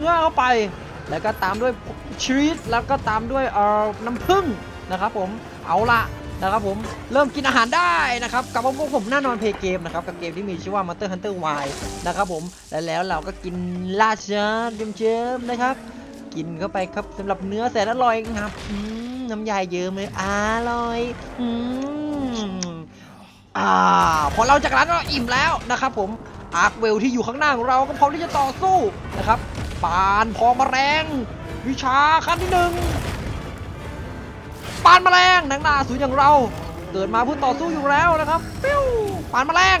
เนื้อเข้าไป แล้วก็ตามด้วยชีสแล้วก็ตามด้วยเอ่อน้ำผึ้งนะครับผมเอาละนะครับผมเริ่มกินอาหารได้นะครับกับพวกผมแน่นอนเพย์เกมนะครับกับเกมที่มีชื่อว่า Monster Hunter Y นะครับผมและแล้วเราก็กินราชาเจิมๆนะครับ กินเข้าไปครับสำหรับเนื้อแสนอร่อยครับน้ำยาเยิ้มเลยอร่อยอืมอ่าพอเราจากร้านเราอิ่มแล้วนะครับผม อาร์คเวลที่อยู่ข้างหน้าของเราก็พร้อมที่จะต่อสู้นะครับปานพองแมลงวิชาขั้นที่หนึ่งปานมาแมลงหนังหนาสูงอย่างเรา เกิดมาเพื่อต่อสู้อยู่แล้วนะครับปิ้วปานมาแมลง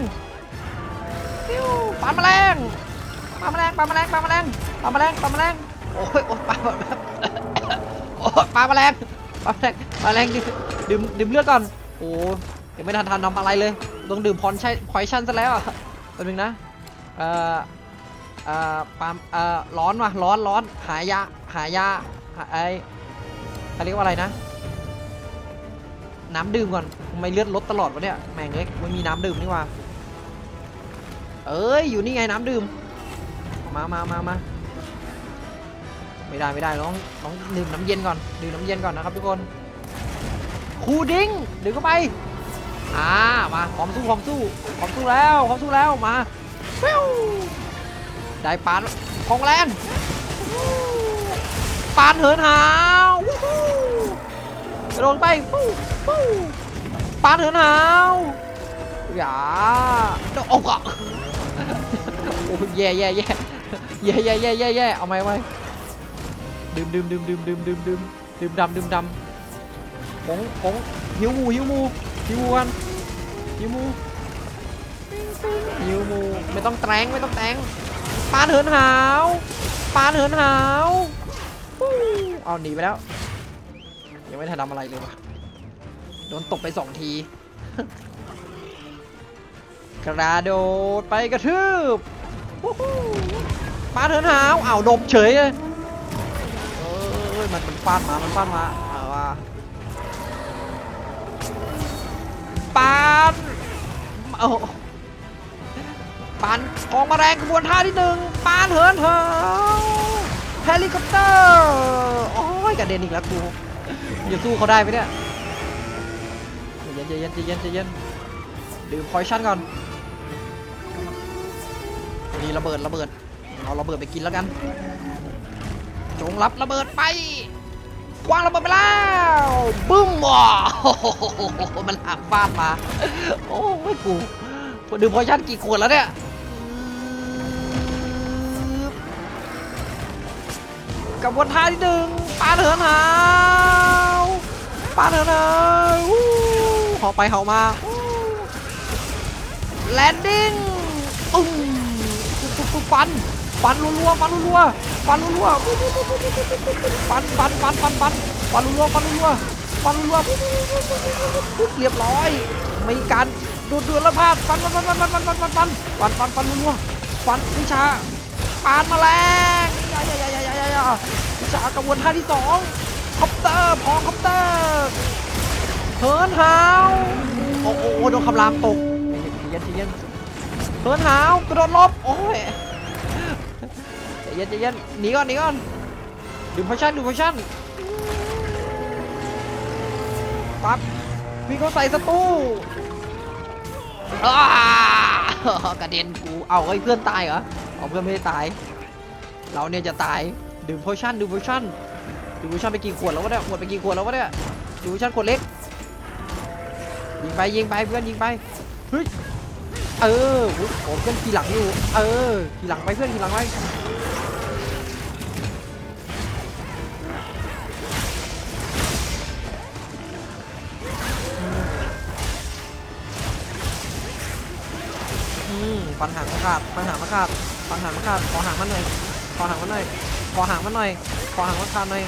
ปิ้วปานมาแมลงปานมาแมลงปานมาแมลงปานมาแมลงปานแมลงปานแมลงโอ้ยโอ้ยปลาโอ้ยปลาแมลงปลาแมลงปาแมลงดื่มดื่มดื่มเลือดก่อนโอ้ยังไม่ทันทันทำอะไรเลย ต้องดื่มพรใช่พอยชั่นซะแล้วอะ แป๊บนึงนะเอ่อเอ่อปามเอ่อร้อนว่ะร้อนร้อนหายาหายาหาไอเขาเรียกว่าอะไรนะ น้ำดื่มก่อนทำไมเลือดลดตลอดวะเนี่ยแม่งเอ้ยไม่มีน้ำดื่มนี่ว่าเอ้ยอยู่นี่ไงน้ำดื่มมามามามาไม่ได้ไม่ได้ต้องต้องดื่มน้ำเย็นก่อนดื่มน้ำเย็นก่อนนะครับทุกคนคูดิ้งดื่มเข้าไป อ่ามาพร้อมสู้พร้อมสู้พร้อมสู้แล้วพร้อมสู้แล้วมาฟิวได้ปานของแรงปานเหินหาวโดดไปปานเหินหาวอย่าโดนอกอะโอ้แย่แย่แย่แย่แย่แย่แย่แย่เอาไหมเอาไหมดื่มดื่มดื่มดื่มดื่มดื่มดื่มดื่มดำดื่มดำผงผงหิวมูหิวมู หิวหมูกันหิวมูหิวมูไม่ต้องแตงไม่ต้องแตงปานเหินหาวปานเหินหาวเอาหนีไปแล้ว ยังไม่ทันทำอะไรเลยวะโดนตบไปสองที กระโดดไปกระทืบปานเหินหาวอ้าวดบเฉยเลยเอ้ยมันมันฟาดมา มันฟาดมา ปานเอาปานกองมาแรงกระบวนท่าที่หนึ่งปานเหินเหินเฮลิคอปเตอร์โอ้ยกระเด็นอีกแล้วกูจะสู้เขาได้ไหมเนี่ยเย็นเย็นเย็นเย็นดื่มพอยชั่นก่อนนี่ระเบิดระเบิดเอาระเบิดไปกินแล้วกัน จงรับระเบิดไป วางระเบิดไปแล้วบึ้มว้าวมันหักฟาดมา โอ้ยกูดื่มพอชั่นกี่ขวดแล้วเนี่ยกระบวนท่าที่หนึ่งปาเถินหาวปาเถินหาวหาไปหามาแลนดิ้งอึ้งปุ๊บปุ๊บฟัน ฟันรัวๆฟันรัวๆฟันรัวๆฟันฟันฟันฟันฟันฟันรัวๆฟันรัวๆฟันรัวๆเรียบร้อยมีการดูดเดือดล้วพาดฟันฟันฟันฟันฟันฟันฟันฟันฟันฟันฟันรัวๆฟันวิชาปานแมลงยายายายายายาวิชากระบวนท่าที่สองคอปเตอร์พอคอปเตอร์เฮิร์นฮาวโอ้โหโดนคำรามตกเย็นเย็นเฮิร์นฮาวกระโดดลบโอ้ย ใจเย็นใจเย็นหนีก่อนหนีก่อนดูพอชั่นดูพอชั่นปั๊บวิ่งเข้าใส่สตูอ้ากระเด็นกูเอาไอ้เพื่อนตายเหรอเอาเพื่อนไม่ได้ตาย เราเนี่ยจะตายดื่มพอชั่นดูพอชั่นดูพอชั่นไปกี่ขวดแล้ววะเนี่ยหมดไปกี่ขวดแล้ววะเนี่ยดูพอชั่นขวดเล็กยิงไปยิงไปเพื่อนยิงไปเฮ้ย เออโอ้โหเพื่อนขี่หลังอยู่ เออขี่หลังไปเพื่อนขี่หลังไปอืมฟันหางมาขาดฟันหางมาขาดฟันหางมาขาดขอหางมันหน่อยขอหางมันหน่อยขอหางมันหน่อยขอหางมันขาดหน่อย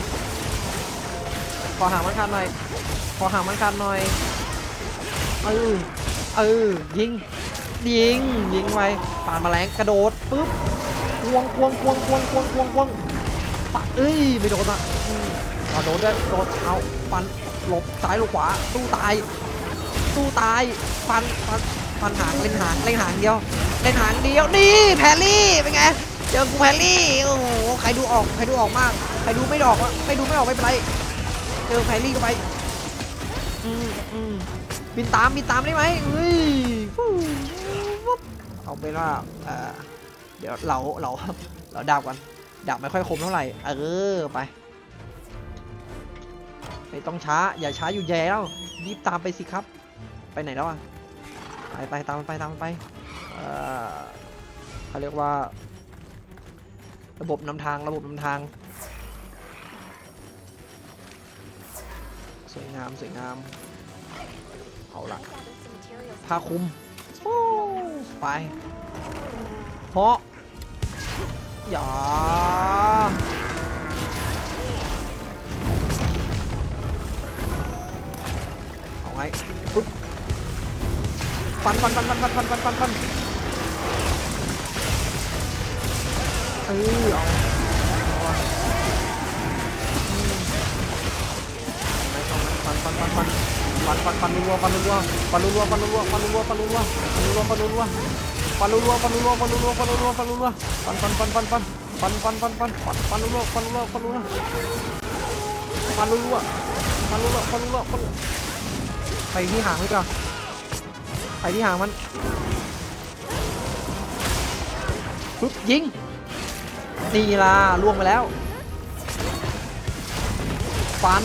ขอหางมันขาดหน่อยขอหางมันขาดหน่อยเออเออยิง ยิงยิงไปปานมาแมลงกระโดดปุ๊บควงควงควงควงควงควงควงปะเอ้ยไม่โดนอะอืมเอโดนด้วยโดนเอาฟันหลบซ้ายหลบขวาตู้ตายตู้ตายฟันฟันฟันหางเล่นหางเล่นหางเดียวเล่นหางเดียวนี่แพรรี่เป็นไงเจอกูแพรรี่โอ้โหใครดูออกใครดูออกมากใครดูไม่ออกวะไม่ดูไม่ออกไม่เป็นไรเจอแพรรี่เข้าไปอืมอืม บินตามบินตามได้ไหมเฮ้ยเอาเป็นว่าเดี๋ยวเราเราเราดาบกันดาบไม่ค่อยคมเท่าไหร่เออไปไม่ต้องช้าอย่าช้าอยู่แย่แล้วรีบตามไปสิครับ ไปไหนแล้วอะไปไปตามไปตามไปเออเขาเรียกว่า ระบบนำทางระบบนำทาง สวยงามสวยงาม เอาละผ้าคลุมโอ้ไปเพราะอย่าเอาไงปุ๊บฟันฟันฟันฟันฟันฟันฟันฟันฟันเออเอาเอาวะอืมไม่ต้องนะฟันฟันฟันฟัน ฟันฟันฟันรัวๆฟันรัวๆฟันรัวๆฟันรัวๆฟันรัวๆฟันรัวๆฟันรัวๆฟันรัวๆฟันรัวๆฟันรัวๆฟันรัวๆฟันรัวๆฟันรัวๆฟันฟันฟันฟันฟันฟันฟันฟันฟันฟันฟันรัวๆฟันรัวๆฟันรัวๆฟันรัวๆฟันรัวๆฟันรัวๆฟันไปที่หางไว้ก่อนไปที่หางมันปึ๊บยิงนี่ล่ะล่วงไปแล้วฟัน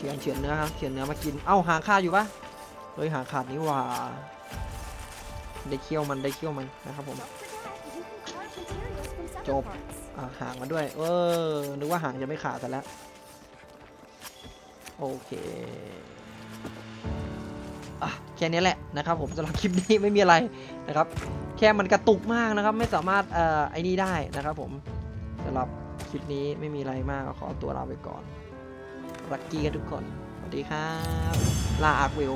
เฉือนเฉือนเนื้อครับเฉือนเนื้อมากิน เอ้าหางขาดอยู่ปะเฮ้ยหางขาดนี่หว่า ได้เคี่ยวมันได้เคี่ยวมันนะครับผม จบอ่าหางมาด้วย เออ นึกว่าหางจะไม่ขาดแต่แล้ว โอเคอะแค่นี้แหละนะครับผมสำหรับคลิปนี้ไม่มีอะไรนะครับ แค่มันกระตุกมากนะครับ ไม่สามารถเอ่อไอ้นี่ได้นะครับผมสำหรับคลิปนี้ไม่มีอะไรมากขอตัวลาไปก่อน รักกี้กันทุกคน สวัสดีครับ ลาอาร์ควิล